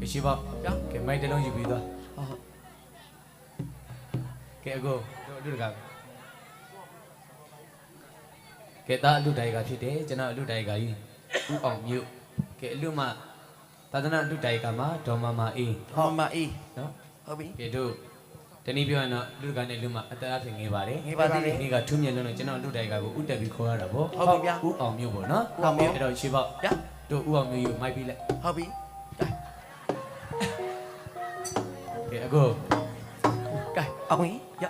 ကရှိပေါ့ဗျာကဲမိုက်တစ်လုံးယူပြီးသွားဟုတ်ဟုတ်ကဲအကိုတို့အလူတကာကဲဒါအလူတိုင်ကဖြစ်တယ်ကျွန်တော်အလူတိုင်ကကြီးဦးအောင်မြို့ကဲအလူမသာသနာအလူတိုင်ကမှာဒေါ်မမအေးဟောမအေးနော်ဟုတ်ပြီကဲတို့တနည်းပြောရင်တော့လူတကာနဲ့လူမအသက်အဖြစ်ငယ်ပါတယ်ငယ်ပါသေးတယ်ဒီကထူးမြတ်လုံးနဲ့ကျွန်တော်လူတိုင်ကကိုဥတက်ပြီးခေါ်ရတာပေါ့ဟုတ်ပြီဗျာဦးအောင်မြို့ပေါ့နော်ဦးအောင်မြို့အဲ့တော့ရှိပေါ့ဗျာတို့ဦးအောင်မြို့ယူမိုက်ပြီးလိုက်ဟုတ်ပြီ ကဲအကိုကဲအဝင်ရ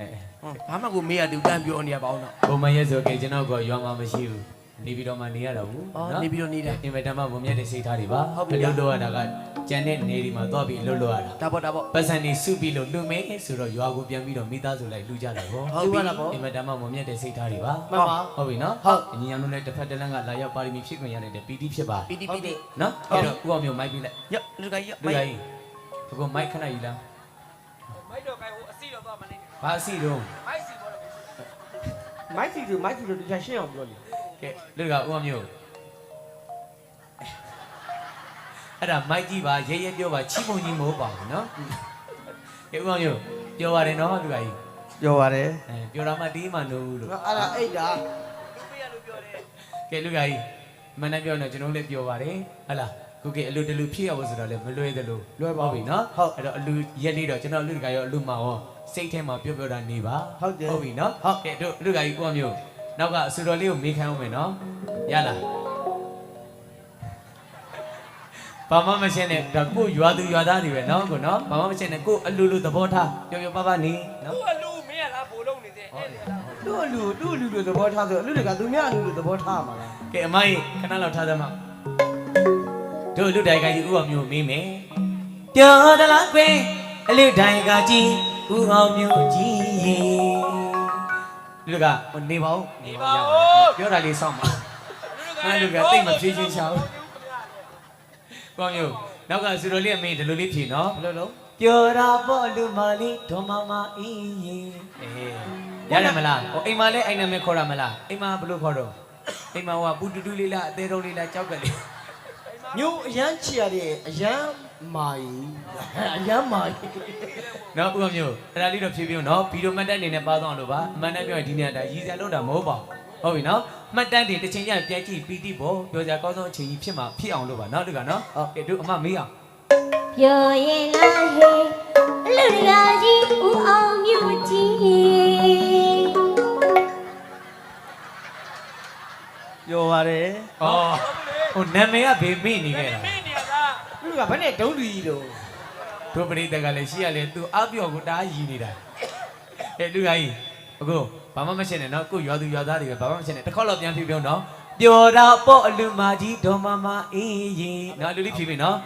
အဲဟွန်းဘာမှကိုမေးရတူတန်းပြောနေရပါအောင်တော့ဘုံမရဲဆိုကဲကျွန်တော်ကရွာမှာမရှိဘူးနေပြီးတော့မှနေရတော့ဘူးအော်နေပြီးတော့နေတယ်အင်ဗတာမဘုံမြတ်တဲ့စိတ်ထားတွေပါဟုတ်ပြီအလုပ်လုပ်ရတာကကျန်တဲ့နေဒီမှာသွားပြီးအလုပ်လုပ်ရတာဒါပေါ့ဒါပေါ့ပတ်စံနေစုပြီးလို့လူမေးဆိုတော့ရွာကိုပြန်ပြီးတော့မိသားစုလိုက်လူကြတာပေါ့ဟုတ်ပြီအင်ဗတာမဘုံမြတ်တဲ့စိတ်ထားတွေပါမှန်ပါဟုတ်ပြီနော်ဟုတ်ညီအောင်တို့လည်းတစ်ဖက်တစ်လမ်းကလာရောက်ပါရမီဖြစ်ခွင့်ရတဲ့ပီတိဖြစ်ပါပီတိပီတိနော်အဲ့တော့ဦးအောင်မျိုးမိုက်ပြီးလိုက်ရလူကကြီးရလူကြီး အခုမိုက်ခဏယူလားမိုက်တော့ကိုင်ဟိုအစီတော့သွားမနေဘာအစီတော့မိုက်စီပေါ်တော့မိုက်စီသူမိုက်စီသူတရားရှင်းအောင်ပြောလေကဲလူကဦးအောင်မျိုးအဲ့ဒါမိုက်ကြီးပါရဲရဲပြောပါချီးမုံကြီးမဟုတ်ပါဘူးနော်ကဲဦးအောင်မျိုးပြောပါတယ်နော်လူကကြီးပြောပါတယ်အဲပြောတာမှတီးမှလို့လို့အဲ့ဒါအိတ်တာလူပေးရလို့ပြောတယ်ကဲလူကကြီးမနေ့ပြောနေကျွန်တော်လည်းပြောပါတယ်ဟဟလား ခုကအလူတလူဖြစ်ရဖို့ဆိုတော့လည်းမလွယ်သလိုဟုတ်ပြီနော်အဲ့တော့အလူရက်လေးတော့ကျွန်တော်လူကရောအလူမှာရောစိတ်ထဲမှာပြောပြောတာနေပါဟုတ်တယ်ဟုတ်ပြီနော်ကဲတို့လူကကြီးကိုမျိုးနောက်ကအဆူတော်လေးကိုမေးခိုင်းအောင်မယ်နော်ရလားဘာမှမရှင်းနဲ့ဒါကိုရွာသူရွာသားတွေပဲနော်ကိုနော်ဘာမှမရှင်းနဲ့ကိုအလူလူသဘောထားပြောပြောပပနေနော်သူ့အလူမင်းရလားဘိုးလုံးနေတဲ့အဲ့လေလားသူ့အလူသူ့အလူလိုသဘောထားဆိုအလူတွေကသူများအလူလိုသဘောထားမှာလားကဲအမကြီးခဏလောက်ထားသမော တို့လူတိုင်ကကြီးဥအောင်မျိုးမေးမယ်ပြောသလားကွယ်အလူတိုင်ကကြီးဥအောင်မျိုးကြီးလူကဟိုနေပါဦးနေပါဦးပြောတာလေးစောင့်ပါငါလူကတိတ်မဖြေးချင်းချောင်းကောင်းမျိုးနောက်ကစူတော်လေးအမေဒီလိုလေးဖြေနော်ဘယ်လိုလုံးပြောတာပေါ့လူမလေးဒေါ်မမအင်းရင်အေးရတယ်မလားဟိုအိမ်မလေးအိမ်နာမည်ခေါ်ရမလားအိမ်မဘယ်လိုခေါ်တော့အိမ်မဟိုကပူတူတူလေးလားအသေးတုံးလေးလားကြောက်ကလေး မျိုးအရန်ချီရတဲ့အရန်မာယီအရန်မာယီနော်ဦးအောင်မျိုးအဲ့ဒါလေးတော့ဖြေပြနော်ဗီဒီယိုမှတ်တမ်းအနေနဲ့ပါသွားလို့ပါအမှန်တမ်းပြောရင်ဒီနေ့အတိုင်းရည်စရာလုံးတာမဟုတ်ပါဘူးဟုတ်ပြီနော်မှတ်တမ်းတွေတစ်ချိန်ကျရင်ပြန်ကြည့်ပီတိဖို့ပြောစရာကောင်းဆုံးအချိန်ကြီးဖြစ်မှာဖြစ်အောင်လို့ပါနော်ဒီကနော်ဟုတ်ကဲ့တို့အမမေးအောင်ပြောရင်လားဟေးအလူတကာကြီးဦးအောင်မြို့ကြီးပြောပါတယ်ဩ ဟိုနာမည်ကဘေမေ့နေခဲ့တာမင်းနေရလားလူကဘယ်နဲ့ဒုံးလူကြီးတော့တို့ပရိသတ်ကလည်းရှိရလေသူအပြော့ကိုတအားရည်နေတာအဲလူကြီးအခုဘာမှမရှင်းနဲ့နော်ကိုရွာသူရွာသားတွေပဲဘာမှမရှင်းနဲ့တစ်ခေါက်တော့ပြန်ဖြေပြောနော်ပျော်တာပေါ့အလူမာကြီးဒေါ်မမအေးရင်နော်လူလေးဖြေပြီနော်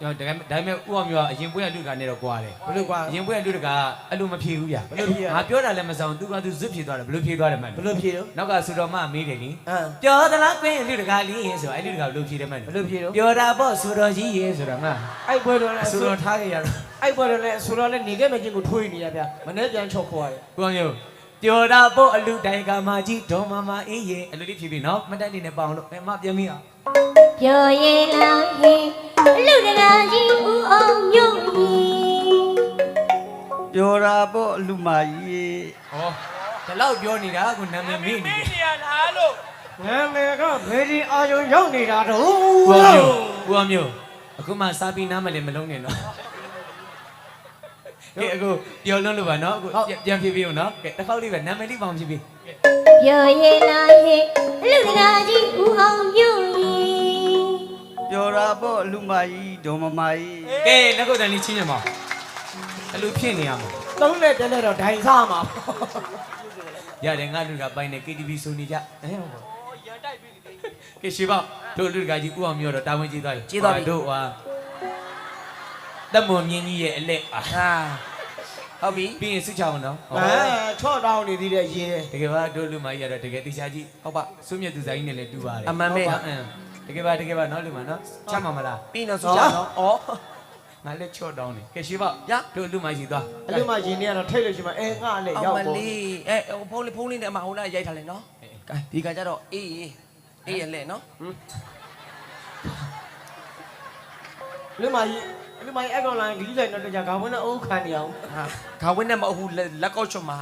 ကျွန်တော်ဒါပေမဲ့ဥအောင်မျိုးကအရင်ပွဲကလူကနေတော့ကြွားတယ်ဘယ်လိုကွာအရင်ပွဲကလူတကအလူမဖြေဘူးဗျာဘယ်လိုဖြေရငါပြောတာလည်းမဆောင်သူကသူဇွတ်ဖြေသွားတယ်ဘယ်လိုဖြေသွားတယ်မှန်ဘယ်လိုဖြေတော့နောက်ကဆူတော်မမေးတယ်လီအမ်ပြောသလားကွင်းလူတကလေးဆိုအဲ့လူတကဘယ်လိုဖြေတယ်မှန်ဘယ်လိုဖြေတော့ပြောတာပေါ့ဆူတော်ကြီးရေဆိုတော့ငါအဲ့ပွဲတော့လဲဆူတော်ထားခဲ့ရတော့အဲ့ပွဲတော့လဲဆိုတော့လဲနေခဲ့မဲ့ချင်းကိုထွေးနေရဗျမနေ့ပြန်ချော့ခေါ်ရတယ်ကိုမျိုး ပြောတာပေါ့အလူတိုင်ကမာကြီးဒေါ်မမအေးရေအလူလေးဖြေပြီနော်မတက်နေနဲ့ပေါအောင်လို့အဲမပြန်မိအောင်ပြောရင်လားဟေးအလူတကာကြီးဦးအောင်မြို့ကြီးပြောတာပေါ့လူမကြီးဟောဒီလောက်ပြောနေတာကိုနာမည်မေ့နေမတယ်င်းနေရလားလို့နာမည်ကဘယ်ဒီအာယုံရောက်နေတာတော့ကိုမျိုးကိုမျိုးအခုမှစားပြီးနားမလဲမလုံးနဲ့နော် ကဲအခုပြောလွန်းလို့ပါနော်အခုပြန်ဖြေပြီဦးနော်ကဲတစ်ခေါက်လေးပဲနာမည်လေးပေါအောင်ဖြေပြီပြောရင်လားဟေးအလူတကာကြီးဦးအောင်မြို့ကြီးပြောတာပေါ့လူမကြီးဒေါ်မမကြီးကဲလက်ကုတ်တန်လေးချင်းညမအလူဖြစ်နေရမှာသုံးလက်တက်လက်တော့ဒိုင်စားမှာရတယ်ငါလူကပိုင်နေ KTV ဆိုနေကြအဲဟုတ်ပါဟောရန်တိုက်ပြီလေကဲရှိပေါ့တို့လူကကြီးဥအောင်မျိုးတော့တာဝန်ကြီးသွားပြီကြီးသွားပြီတို့ဟာ တက်မွန်မြင်းကြီးရဲ့အလက်အာဟာဟုတ်ပြီပြီးရင်စုချအောင်နော်အဲချော့တောင်းနေသေးတဲ့ရေတကယ်ပါတို့လူမကြီးကတော့တကယ်တရားကြီးဟုတ်ပါစွမြတ်သူဆိုင်ကြီးနဲ့လည်းတူပါတယ်အမှန်ပဲဟုတ်ပါအင်းတကယ်ပါတကယ်ပါနော်လူမနော်ချမ်းပါမလားပြီးတော့ဆိုကြနော်ဩငါလည်းချော့တောင်းနေကဲရှိပေါ့ရတို့လူမကြီးသွားအလူမရင်တွေကတော့ထိတ်လို့ရှိမှအဲငါလည်းအောရောက်င်မပေါ်လေးအဲဖုန်းလေးဖုန်းလေးနဲ့အမဟိုလာရိုက်ထားလိုက်နော်ကဲဒီကကြတော့အေးအေးအေးရလဲနော်လူမ ကြီးလူမကြီးအကောင်လိုင်းဂီးလိုက်တော့တကြခေါင်းဝင်းနဲ့အုပ်ခံနေအောင်ဟာခါဝင်းနဲ့မဟုတ်ဘူးလက်လက်ကောက်ချွတ်မှာ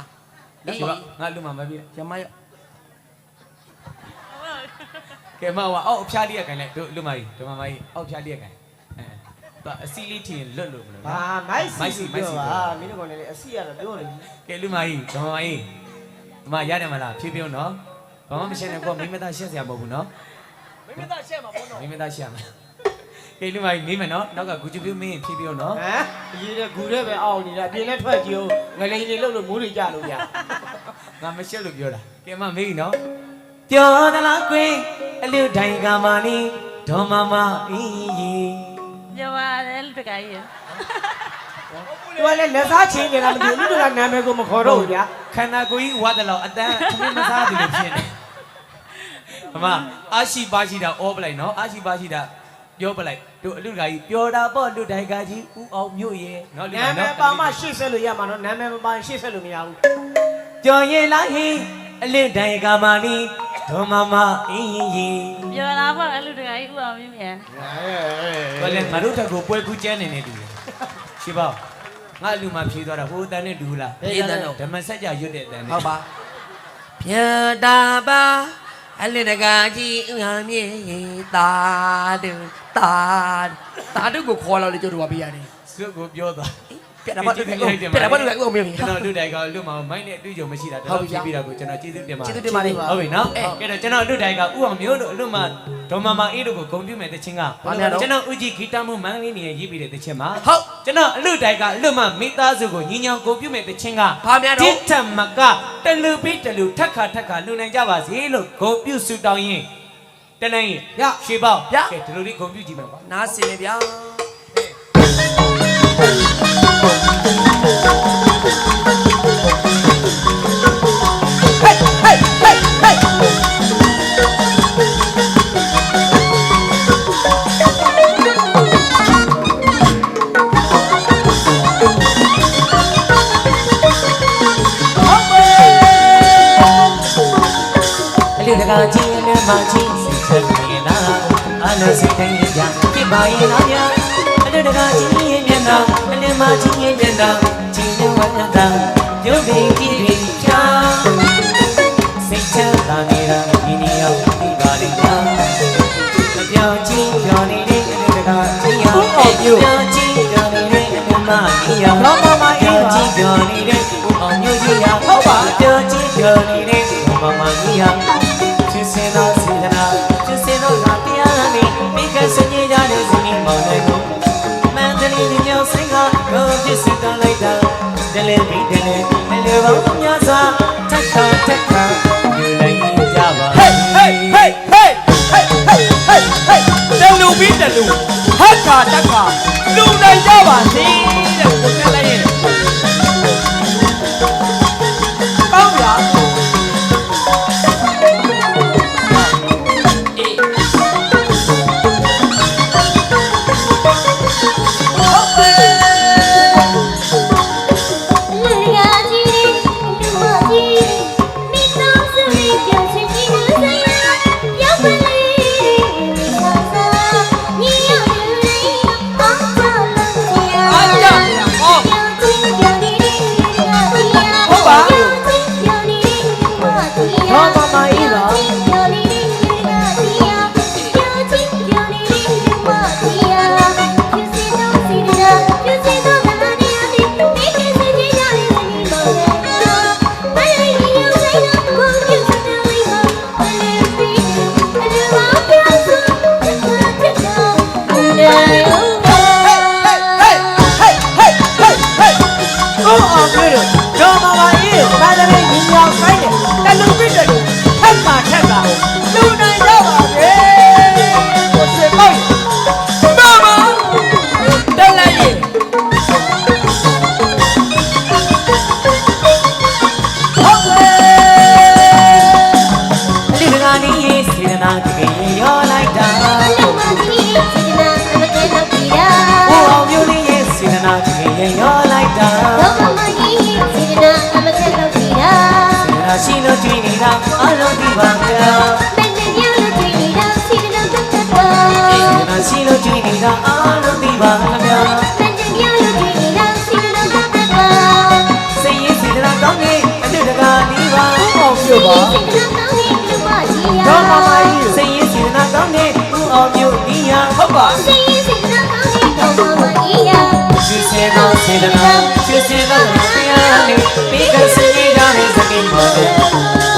လက်ဒီကောကက်ငါလူမမပြည့်ရမရကဲမဟိုအောက်အဖျားလေးရခိုင်လိုက်တို့လူမကြီးဓမ္မမကြီးအောက်ဖျားလေးရခိုင်အဲတော့အစီလေးထင်လွတ်လို့မလို့ဘာမိုက်စီပြောပါမင်းတို့ကလည်းအစီရတော့ပြောတယ်ကဲလူမကြီးဓမ္မမကြီးဓမ္မရတယ်မလားဖြည်းဖြည်းနော်ဘာမှမရှင်းနဲ့ကိုမိမသားရှင်းစရာမဟုတ်ဘူးနော်မိမသားရှက်မှာပေါ့နော်မိမသားရှင်းမ ယ်ကဲလူမကြီးနေမယ်နော်နောက်ကဂူချပြူမင်းဖြည်းဖြည်းနော်ဟမ်ရေးတဲ့ဂူတဲ့ပဲအောင်နေတာအပြင်နဲ့ထွက်ကြည့်အောင်ငလိန်လေးလှုပ်လို့မိုးတွေကြလို့ဗျာငါမရှက်လို့ပြောတာကဲမမေးနော်ပြောသလားကွင်းအလူတိုင်ကမာနီဓမ္မမအင်းကြီးပြောပါတယ်လူတကကြီးသူကလည်းလက်စားချင်းနေတာမသိဘူးလူကနာမည်ကိုမခေါ်တော့ဘူးဗျာခန္ဓာကိုယ်ကြီးဝါတယ်လို့အတန်းသမင်းမစားဘူးလို့ဖြစ်နေအမအာရှိပါရှိတာအောပလိုက်နော်အာရှိပါရှိတာ ပြောပလိုက်တို့အလူတကာကြီးပြောတာပေါ့လူတိုင်ကကြီးဥအောင်မြို့ရဲ့နော်လူနာမည်နော်ပါမှရှေ့ဆက်လို့ရမှာနော်နာမည်မပါရှေ့ဆက်လို့မရဘူးကြော်ရင်လာဟင်းအလူတိုင်ကမာနီဓမ္မမအင်းကြီးပြောတာပေါ့လူတကကြီးဥအောင်မြင်မြန်ဘယ်လဲငါတို့တက်ကိုပွဲကူးကျန်းနေနေတူတယ်ရှိပါငါအလူမဖြေးသွားတာဟိုတန်နဲ့ဒူလားအေးတန်းတော့ဓမ္မစကြာရွတ်တဲ့တန်နဲ့ဟုတ်ပါပြတာပါအလတကာကြီးဥဟာမြေတာတူ တာတာတူကိုခေါ်လာလေကျတို့ကပြရတယ်စွတ်ကိုပြောသွားပြတာပါပြတာပါတူကဥအောင်မြေကျွန်တော်လူတိုင်ကလူမမိုင်းနဲ့အတွေ့အကြုံမရှိတာတော့ဖြေးပြီးတော့ကိုကျွန်တော်ကျေးဇူးတင်ပါကျေးဇူးတင်ပါတယ်ဟုတ်ပြီနော်ကဲတော့ကျွန်တော်လူတိုင်ကဥအောင်မျိုးတို့အလူမဒေါ်မမအေးတို့ကိုဂုံပြမယ်တခြင်းကကျွန်တော်ဥကြီးဂီတမှုမန်းလေးနေရေးပြီးတဲ့တခြင်းမှာဟုတ်ကျွန်တော်အလူတိုင်ကအလူမမိသားစုကိုညီညောင်ဂုံပြမယ်တခြင်းကဘာများတော့တိထမကတလူပြီးတလူထက်ခါထက်ခါလူနိုင်ကြပါစေလို့ဂုံပြုစုတောင်းရင် တနိုင်ရင်ရရှေးပေါက်ရကဲဒီလိုလေးဂုံပြုကြည့်မယ်ကွာနားစင်လေဗျာအလူတကာချင်းနဲ့မချင်း စိတ်ချက်နေလားအနစိတ်တိုင်းကြပြပါရဲ့လားဗျာအလူတကာချင်းရဲ့မျက်နှာအလူမချင်းရဲ့မျက်နှာချင်းနဲ့ဝမ်းသာပြုတ်ပြီးကြည့်ပြီးချာစိတ်ချတာနေတာဒီနေရာဒီပါလိမ့်လားမပြောင်းချင်းပြောနေတဲ့အလူတကာချင်းရောပြောင်းချင်းပြောနေတဲ့အလူမချင်းရောပြောင်းချင်းပြောနေတဲ့ဦးအောင်မျိုးကြီးရောဟုတ်ပါပြောင်းချင်းပြောနေတဲ့မမကြီးရော ချစ်စတန်လိုက်တာဒလဲဘီဒလဲဒလဲပေါင်းများစွာထက်ခါထက်ခါယူလိုက်ကြပါ Hey hey hey hey hey hey hey hey တလူပြီးတလူဟက်ခါတက်ခါလူနိုင်ကြပါစေတဲ့ ပါလားဗျာတန်ကြပြလို့ဒီလောက်စီလုံးသာသာပါစည်ရည်စီလာကောင်းနေအတူတကာဒီပါအောင်မြို့ပါစည်ရည်စီလာကောင်းနေမြို့ပါကြီးရတော့မမကြီးစည်ရည်စီလာကောင်းနေဦးအောင်မြို့ဒီရဟုတ်ပါစည်ရည်စီလာကောင်းနေတော့မမကြီးရရှိစေတော့စေတနာရှိစေတော့မတရားနေပြီးကစည်ရည်ဒါနဲ့စကင်းပါတော့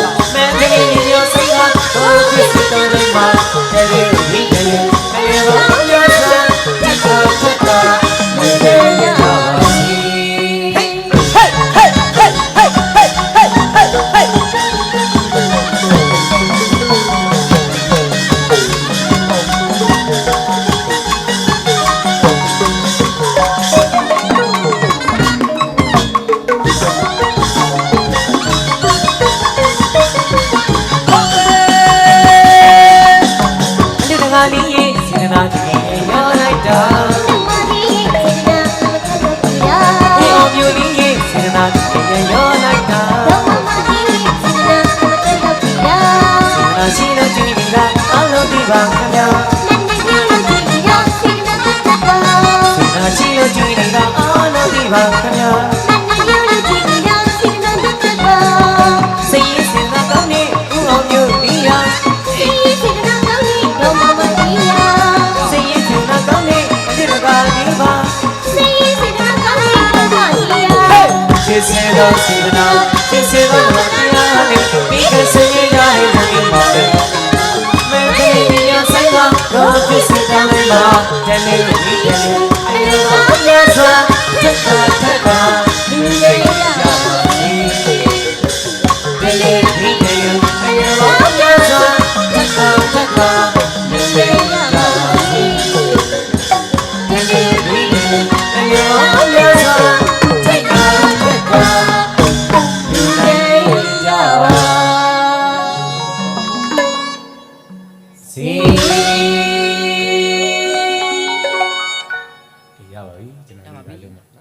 ပါခင်ဗျာနာချီလို့ကြည့်နေတာအော်လို့ဒီပါခင်ဗျာစိတ်ရင်းစင်တာကောင်းနေဦးအောင်မျိုးဒီယာစိတ်ရင်းစင်တာကောင်းနေအစ်တကာဒီပါရှင်းစင်တော့စေတနာ ပါတနေ့တနေ့